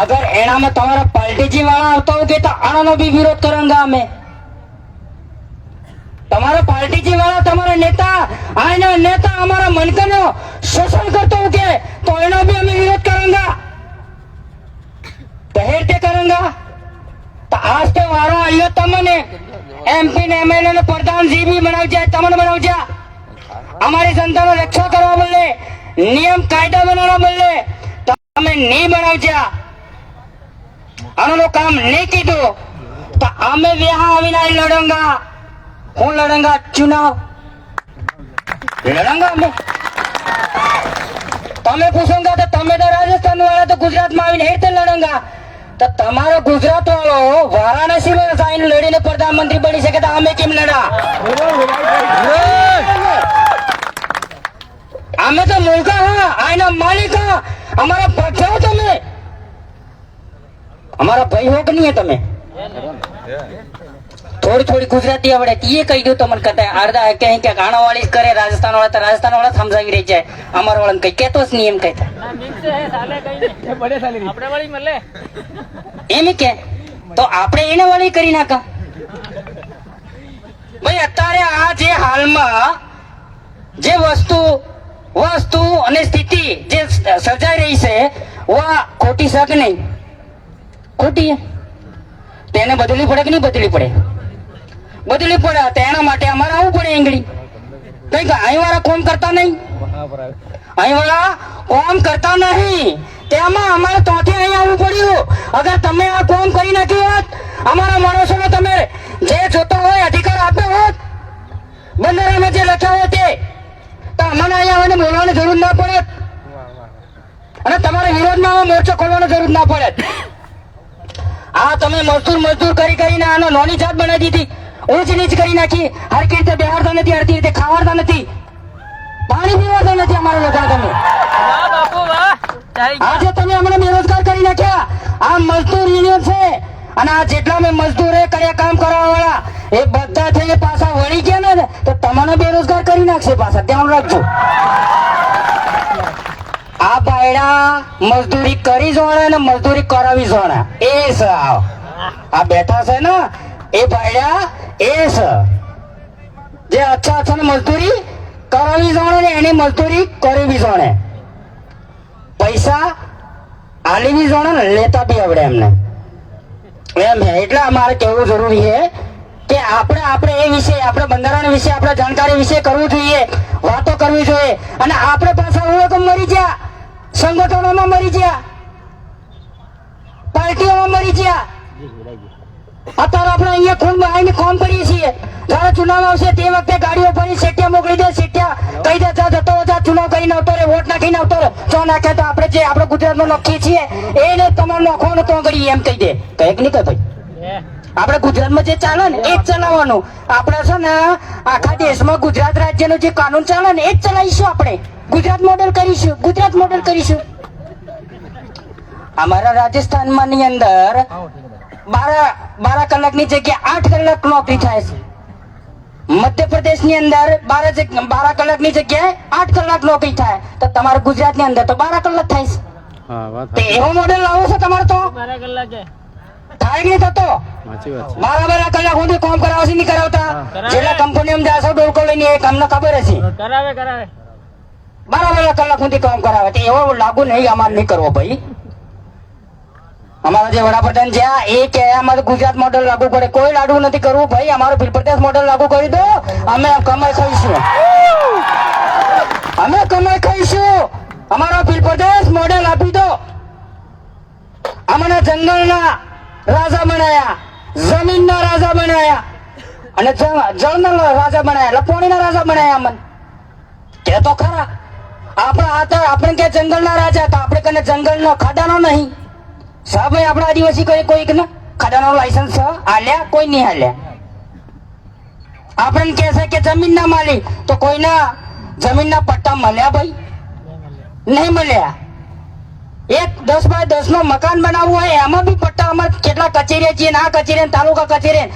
અગર એનામાં તમારા પાર્ટીજી વાળા આવતા હોય તો આનો બી વિરોધ કરાંગા અમે. તમારા પાર્ટીજી વાળા તમારા નેતા આના નેતા અમારા મનકનો શોષણ કરતો હોય કે તો એનો બી અમે વિરોધ કરાંગા. તહેર તે કરાંગા? તો આજ તો વારો આવ્યો તમને. એમપી ને એમએલએ ને પ્રધાનજી બી બનાવજે, તમને બનાવજે. અમારી જનતાનો રક્ષા કરવા બદલે, નિયમ કાયદા બનાવવા બદલે તમે નહીં બનાવજ્યા. આનું કામ નહીં કીધું. તો અમે વ્યાહ આવીને લડંગા. હું લડંગા ચુનાવ. લડંગા અમે તમે પૂછોંગા તો તમે તો રાજસ્થાન વાળા તો ગુજરાતમાં આવીને હેઠે લડંગા. તો તમારો ગુજરાત વાળો વારાણસીમાં આવીને લડીને પ્રધાનમંત્રી બની શકે તો અમે કેમ લડા? અમે તો મુલકા હા આના માલિક હા. અમારા પક્ષો તમે? અમારા ભાઈ હો કે નહીં તમે? થોડી થોડી ગુજરાતી આવડે. એ કહી દઉં તમને કહેતા અડધા કહે કે ગાણા વાળી કરે રાજસ્થાન વાળા તો રાજસ્થાન વાળા સમજાવી રહી જાય. અમારા વાળા કઈ કહેતો જ નહીં એમ કહેતા આપણે એમ કે? તો આપણે એને વાળી કરી નાખા. ભાઈ અત્યારે આ જે હાલમાં જે વસ્તુ વસ્તુ અને સ્થિતિ જે સર્જાઈ રહી છે વા ખોટી શક નહીં? ખોટી. તેને બદલવી પડે કે નહીં બદલવી પડે? બદલવી પડે. તો એના માટે અમારે આવવું પડે એંગળી કઈ અહીં વાળા કોમ કરતા નહીં? અહીં વાળા કોમ કરતા નહીં. તેમાં અમારે ત્યાંથી અહીં આવવું પડ્યું. અગર તમે આ કોમ કરી નાખ્યું હોત, અમારા માણસોને તમે જે જોતો હોય, અધિકાર આપ્યો હોત બંધારણમાં જે લખ્યા હોય તે, તો અમને અહીંયા આવીને બોલવાની જરૂર ના પડે. અને તમારે વિરોધમાં મોરચો ખોલવાની જરૂર ના પડે. આ તમે મજદૂર મજદૂર કરી કરીને આનો નોની જાત બનાવી દીધી. ઊંચ નીચ કરી નાખી. હરકી રીતે બેહાડતા નથી હરકી રીતે ખાવાડતા નથી. પાણી પીવાડતા નથી અમારા લોકોને તમે. આજે તમે અમને બેરોજગાર કરી નાખ્યા. આ મજદૂર યુનિયન છે. અને આ જેટલા મેં મજદૂરે કર્યા કામ કરવા વાળા એ બધા થઈને પાછા વળી ગયા ને તો તમને બેરોજગાર કરી નાખશે પાછા. ધ્યાન રાખજો. આ મજદૂરી કરી જોણે ને મજદૂરી કરાવી જોણે. એ છે આ. બેઠા છે ને, એ બાયડા એ છે. જે અચ્છા અચ્છા મજદૂરી કરાવી જોણે ને એની મજદૂરી કરવી જોણે. પૈસા આલી બી જોણે ને લેતા બી આવડે એમને. એમ છે એટલે અમારે કેવું જરૂરી છે કે આપણે આપણે એ વિશે, આપણે બંધારણ વિશે, આપણે જાણકારી વિશે કરવું જોઈએ, વાતો કરવી જોઈએ. અને આપણે પાછા ઓળખ મરી ગયા સંગઠનોમાં મરી ગયા. પાર્ટીઓમાં મરી ગયા. અત્યારે આપણે અહીંયા ખૂન આવીને કોમ કરીએ છીએ. જયારે ચુનાવ આવશે તે વખતે ગાડીઓ ભરી સેટિયા મોકલી દે, સેટિયા કહી દે, જા, જતો જા ચુનાવ કરીને આવતો રે વોટ નાખીને આવતો રે ચો નાખે તો આપણે જે આપણે ગુજરાતમાં નખીએ છીએ, એને તમારે નોખવાનું તો કરીએ, એમ કહી દે. કંઈક નહીં કહે ભાઈ. આપણે ગુજરાતમાં જે ચાલે ને, એ જ ચલાવવાનું. આપણે છે ને આખા દેશમાં ગુજરાત રાજ્યનું જે કાનૂન ચાલે ને, એ જ ચલાવીશું આપણે. ગુજરાત મોડેલ કરીશું ગુજરાત મોડેલ કરીશું. અમારા રાજસ્થાનમાં ની અંદર બારા બારા કલાકની જગ્યાએ આઠ કલાક નોકરી થાય છે. મધ્યપ્રદેશની અંદર બાર બારા બાર કલાકની જગ્યાએ આઠ કલાક નોકરી થાય. તો તમારા ગુજરાતની અંદર તો બાર કલાક થાય છે. તો એવો મોડેલ લાવો છો તમારે તો. બારા કલાકે થાય નહીં થતો. બારા વાત છે. બાર કલાક સુધી કામ કરાવશે નહીં કરાવતા. કરાવે. જેટલા કંપનીઓમાં જાશો ડોલકો લઈને એ તમને ખબર હશે. કરાવે કરાવે. બાર બારા કલાક સુધી કામ કરાવે તો એવો લાગુ નહીં, અમારે નહીં કરવો ભાઈ. અમારા જે વડાપ્રધાન છે એ કે અમારે ગુજરાત મોડેલ લાગુ પડે. કોઈ લાડુ નથી કરવું ભાઈ. અમારું ભીલ મોડેલ લાગુ કરી દો. અમે કમાઈ ખાઈશું. અમે કમાઈ ખાઈશું. અમારો ભીલ પ્રદેશ મોડેલ આપી દો. અમને જંગલના રાજા બનાયા. જમીનના રાજા બનાયા. અને જળના રાજા બનાયા. એટલે રાજા બનાયા અમને. કે તો ખરા. આપણે આ તો આપણે કે જંગલના રાજા તો આપણે કને જંગલનો ખાડાનો નહીં. સા આપણા આદિવાસી કોઈ કોઈક ને ખાડાનો લાયસન્સ છે હાલ્યા કોઈ નહીં હાલ્યા આપણને કહે છે કે જમીનના માલિક, તો કોઈના જમીનના પટ્ટા મળ્યા ભાઈ? નહીં મળ્યા. એક દસ બાય દસ નો મકાન બનાવવું હોય, એમાં બી પટ્ટા અમારે કેટલા કચેરી છીએ આ કચેરી તાલુકા કચેરી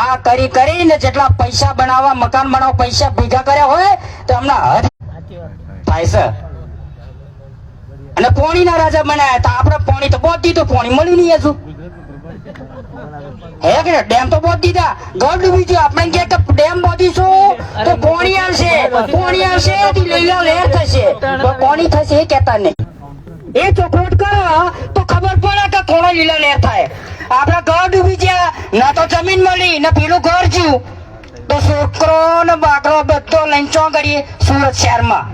આ કરી કરીને જેટલા પૈસા બનાવવા, મકાન બનાવવા, પૈસા ભેગા કર્યા હોય, તો હમણાં હદ થાય છે અને પોણીના રાજા બનાયા હતા. આપણે પોણી તો બોધ દીધું. પોણી મળી નહીં હજુ. હે કે ડેમ તો બોધ દીધા. ડૂબી ગયું. આપણે કે ડેમ બોધીશું તો પોણી આવશે. પોણી આવશે તો લીલા લેર થશે. પોણી થશે એ કહેતા નહીં. એ ચોખવટ કરો તો ખબર પડે કે કોણે લીલા લેર થાય. આપણા ઘર ડૂબી ગયા. ના તો જમીન મળી ના પેલું ઘર જ્યું. તો છોકરો ને બાકરો બધો લઈને ચો કરીએ સુરત શહેરમાં.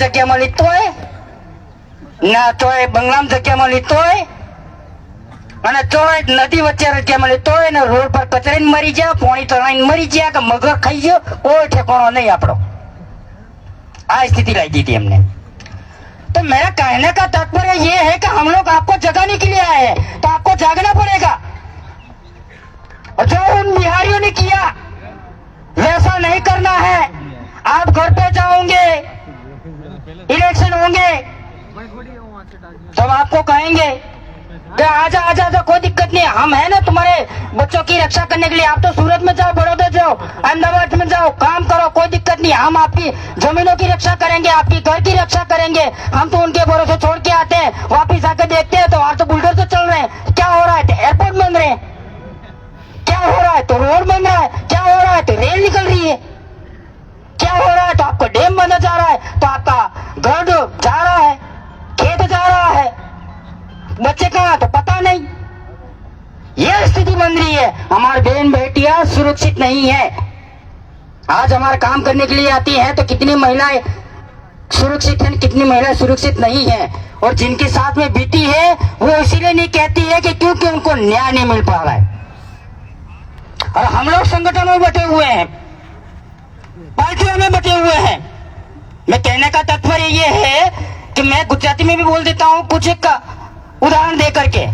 રોડ પર જગ્યા મળી તોય ના તોય બંગલામાં જગ્યા મળી તોય અને તોય નદી વચ્ચે જગ્યા મળી તોય ને રોડ પર કચરીને મરી ગયા પોણી તળાઈને મરી ગયા કે મગર ખાઈ ગયો કોઈ ઠેકાણો નહીં આપણો આ स्थिति लाई दी थी हमने तो मेरा कहने का तात्पर्य ये है कि हम लोग आपको जगाने के लिए आए हैं तो आपको जागना पड़ेगा और जो उन बिहारियों ने किया वैसा नहीं करना है आप घर पे जाओगे इलेक्शन होंगे। तब आपको कहेंगे कि आजा आजा आजा, कोई दिक्कत नहीं, हम है ना तुम्हारे बच्चों की रक्षा करने के लिए। आप तो सूरत में जाओ, बड़ौदा जाओ, अहमदाबाद में जाओ, काम करो, कोई दिक्कत नहीं। हम आपकी जमीनों की रक्षा करेंगे, आपकी घर की रक्षा करेंगे। हम तो उनके भरोसे छोड़ के आते हैं, वापिस आकर देखते हैं तो वहाँ तो बुलडोजर चल रहे हैं। क्या हो रहा है? एयरपोर्ट बन रहे क्या हो रहा है? तो रोड बन रहा है। क्या हो रहा है? तो रेल निकल रही है। क्या हो रहा है? तो आपको डैम बना जा रहा है। तो घर जा रहा है। खेत जा रहा है। बच्चे कहा तो पता नहीं। यह स्थिति बन रही है। हमारे बहन बेटिया सुरक्षित नहीं है। आज हमारा काम करने के लिए आती है तो कितनी महिलाएँ सुरक्षित है, कितनी महिलाएँ सुरक्षित नहीं है। और जिनके साथ में बीती है, वो इसीलिए नहीं कहती है कि क्योंकि उनको न्याय नहीं मिल पा रहा है। और हम लोग संगठनों में बटे हुए हैं। पार्टियों में बटे हुए हैं। मैं कहने का तात्पर्य ये है कि मैं गुजराती में भी बोल देता हूँ कुछ एक ઉદાહરણ દે કરકે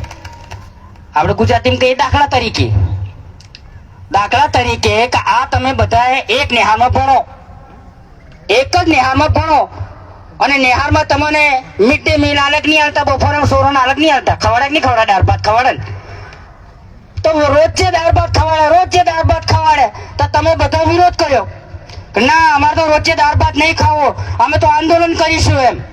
આપણે ગુજરાતીમાં કહીએ દાખલા તરીકે દાખલા તરીકે કે આ તમે બધાએ એક નિહારમાં ભણો એક જ નિહારમાં ભણો અને નિહારમાં તમને મિડ ડે મીલ અલગ નહીં આવતા બપોરે સોરણ અલગ નહીં આવતા ખવડાક નહીં ખવડા દાળ ભાત ખવડાવે ને. તો રોજ જે દાળ ભાત ખવાડે રોજ જે દાળ ભાત ખવાડે તો તમે બધા વિરોધ કર્યો કે ના, અમારે તો રોજે દાળ ભાત નહીં ખાવો. અમે તો આંદોલન કરીશું એમ.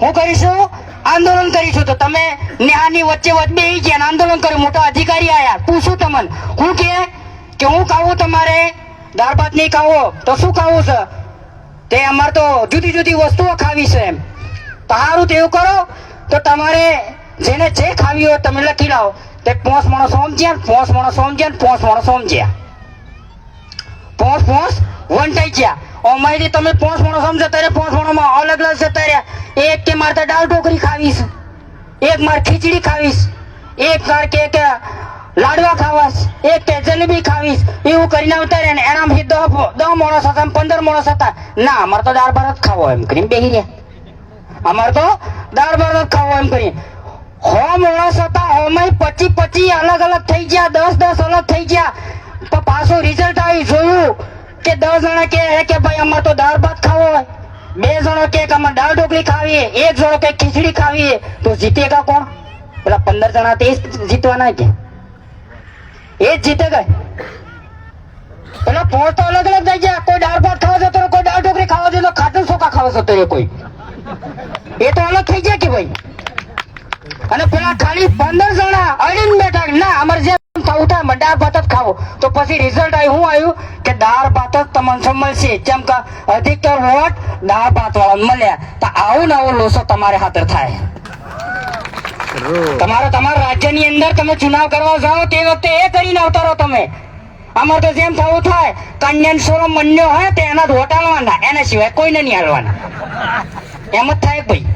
હું કરીશું? આંદોલન કરીશું. તો તમે નેહાની વચ્ચે વચ્ચે બેસી ગયા આંદોલન કર્યું. મોટા અધિકારી આયા. પૂછું તમને. હું કે કે હું ખાવું તમારે? દાળ ભાત નહીં ખાવો? તો શું ખાવું છે? તે અમારે તો જુદી જુદી વસ્તુઓ ખાવી છે એમ. તો સારું તેવું કરો. તો તમારે જેને જે ખાવી હોય તમે લખી લાવો. તે પોસ માણસ સમજ્યા પોસ માણસ સમજ્યા પોસ માણસ સમજ્યા. પોસ પોસ વંટાઈ ગયા. અમારી તમે પોસ માણસ સમજો, ત્યારે પોસ માણસમાં અલગ અલગ જતા રહ્યા એક કે મારે દાળ ઢોકળી ખાવીશ, એક માર ખીચડી ખાવીશ, એક માર કે કે લાડવા ખાવાસ એક કે જલેબી ખાવીશ. એવું કરીને આવતા રહ્યા એના એનામાંથી દસ દહ માણસ હતા પંદર માણસ હતા. ના, અમારે તો દાળ ભાત ખાવો એમ કરીને બેસી રહ્યા. અમારે તો દાળ ભાત ખાવો એમ કરી હો માણસ હતા હોમય પચી પચી અલગ અલગ થઈ ગયા, દસ દસ અલગ થઈ ગયા. પણ પાછું રિઝલ્ટ આવી જોયું કે દસ જણા કે કે ભાઈ અમારે તો દાળ ભાત ખાવો હોય. બે જણો કે અમારે દાળ ઢોકળી ખાવી એક જણો કે ખીચડી ખાવી. તો જીતેગા કોણ? પેલા પંદર જણા તે જીતવાના કે? એ જ જીતેગા પેલા પોર તો અલગ અલગ થઈ ગયા. કોઈ દાળ ભાત ખાવા જતો કોઈ દાળ ઢોકળી ખાવા જતો ખાટું સોકા ખાવા જતો કોઈ. એ તો અલગ થઈ ગયા કે ભાઈ? અને પેલા ખાલી પંદર જણા અડીને બેઠા ના, અમારે જેમ થવું થાય દાળ ભાત જ ખાવો. તો પછી રિઝલ્ટ આવ્યું શું આવ્યું કે દાળ ભાત જ તમને મળશે. જેમ કે અધિકતર વોટ દાળ ભાત વાળા મળ્યા. તો આવું ને આવો લોસો તમારે હાથર થાય. તમારે તમારા રાજ્યની અંદર તમે ચુનાવ કરવા જાઓ, તે વખતે એ કરીને આવતા રહો તમે. અમારે તો જેમ થવું થાય, કન્યાન સોરો મન્યો હોય તો એના જ વોટ હાલવાના એના સિવાય કોઈને નહીં હાલવાના એમ જ થાય ભાઈ.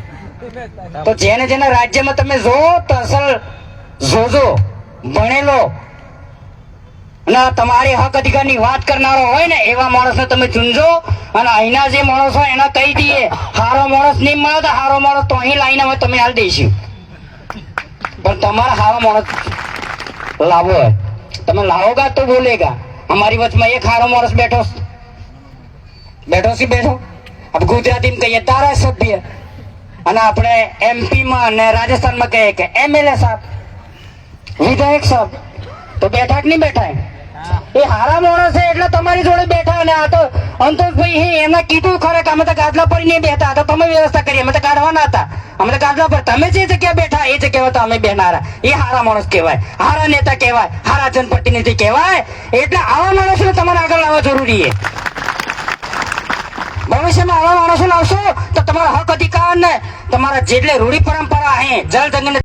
તો જેને જેના રાજ્યમાં તમે જો, તો અસલ જોજો. ભણેલો. અને તમારી હક અધિકારની વાત કરનારો હોય ને, એવા માણસને તમે ચૂંજો અને અહીંના જે માણસ હોય એને કહી દઈએ, હારો માણસ નહીં મળે તો હારો માણસ તો અહીં લાઈને અમે તમે હાલ દઈશું. પણ તમારા હારો માણસ લાવો હોય. તમે લાવોગા તો બોલેગા. અમારી વચમાં એક હારો માણસ બેઠો બેઠો છે બેઠો? આપણે ગુજરાતીમાં કહીએ, ધારાસભ્ય. અને આપણે એમપી માં અને રાજસ્થાનમાં કહીએ કે એમએલએ સાહેબ. વિધાયક સાહેબ તો બેઠા કે નહીં બેઠા એ હારા માણસ છે એટલે તમારી જોડે બેઠા અને આ તો અંતોષભાઈ હે એમને કીધું ખરે કે અમે તો ગાદલા પર નહીં બેઠા. તો તમે વ્યવસ્થા કરી અમે તો કાઢવાના હતા. અમે તો ગાદલા પર. તમે જે જગ્યા બેઠા એ જગ્યા તો અમે બેનારા એ હારા માણસ કહેવાય. હારા નેતા કહેવાય. હારા જનપ્રતિનિધિ કહેવાય. એટલે આવા માણસને તમારે આગળ લાવવા જરૂરી છે. ભવિષ્યમાં આવા માણસો લાવશો તો તમારા હક અધિકાર ને તમારા જેટલે રૂઢી પરંપરા હે જળ જંગલ